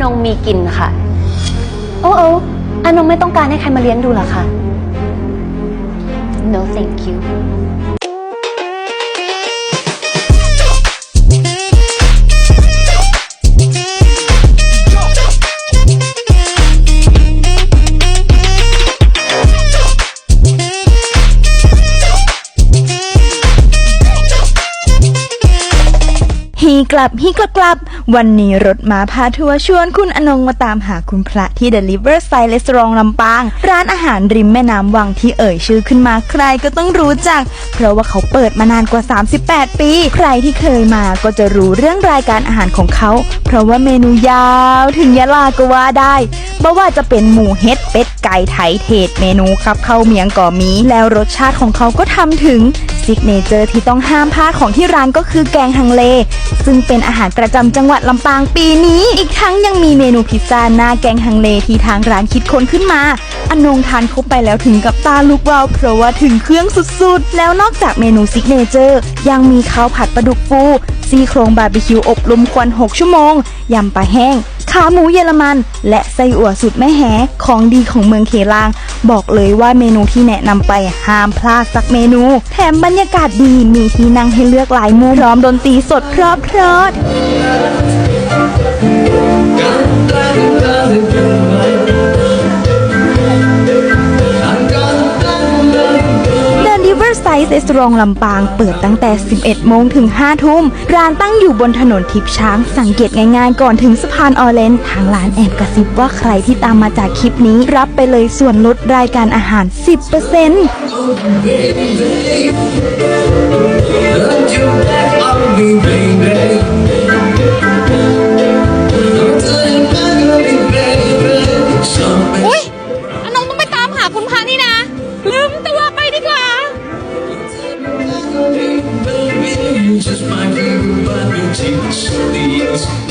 อนงมีกินค่ะ โอ้โอ้อานงไม่ต้องการให้ใครมาเลี้ยงดูเหรอคะ No thank you ฮีกลับฮีกลับกลับ วันนี้รถมาพาทัวร์ชวนคุณอนงมาตามหาคุณพระที่ Deliver Style Restaurant ลำปาง ร้านอาหารริมแม่น้ำวังที่เอ่ยชื่อขึ้นมาใครก็ต้องรู้จัก เพราะว่าเขาเปิดมานานกว่า 38 ปี ใครที่เคยมาก็จะรู้เรื่องรายการอาหารของเขา เพราะว่าเมนูยาวถึงยะลาก็ว่าได้บ่ว่าจะเป็นหมูเฮ็ดเป็ดไก่ไทยเทศเมนูครับข้าวเมียงก่อมี แล้วรสชาติของเขาก็ทำถึง ซิกเนเจอร์ที่ต้องห้ามพลาดของที่ร้านก็คือแกงฮังเล ซึ่งเป็นอาหารประจำจังหวัดลำปางปีนี้ อีกทั้งยังมีเมนูพิซซ่าหน้าแกงฮังเลที่ทางร้านคิดค้นขึ้นมา อนงทานเข้าไปแล้วถึงกับตาลุกวาวเพราะว่าถึงเครื่องสุดๆ แล้วนอกจากเมนูซิกเนเจอร์ ยังมีข้าวผัดปลาดุกฟูซี่โครงบาร์บีคิวอบลมควัน 6 ชั่วโมงยำปลาแห้ง ขาหมูเยอรมัน และไส้อั่วสุดแม่แหของดีของเมืองเคลาง บอกเลยว่าเมนูที่แนะนำไปห้ามพลาดสักเมนู แถมบรรยากาศดีมีที่นั่งให้เลือกหลายมุมพร้อมดนตรีสดเพราะเพราะ Super Size Restaurant ลำปาง เปิดตั้งแต่ 11 โมงถึง 5 ทุ่ม ร้านตั้งอยู่บนถนนทิพช้าง สังเกตง่ายๆ ก่อนถึงสะพานออเลน ทางร้านแอบกระซิบว่าใครที่ตามมาจากคลิปนี้ รับไปเลยส่วนลดรายการอาหาร 10% is my view, but it takes the.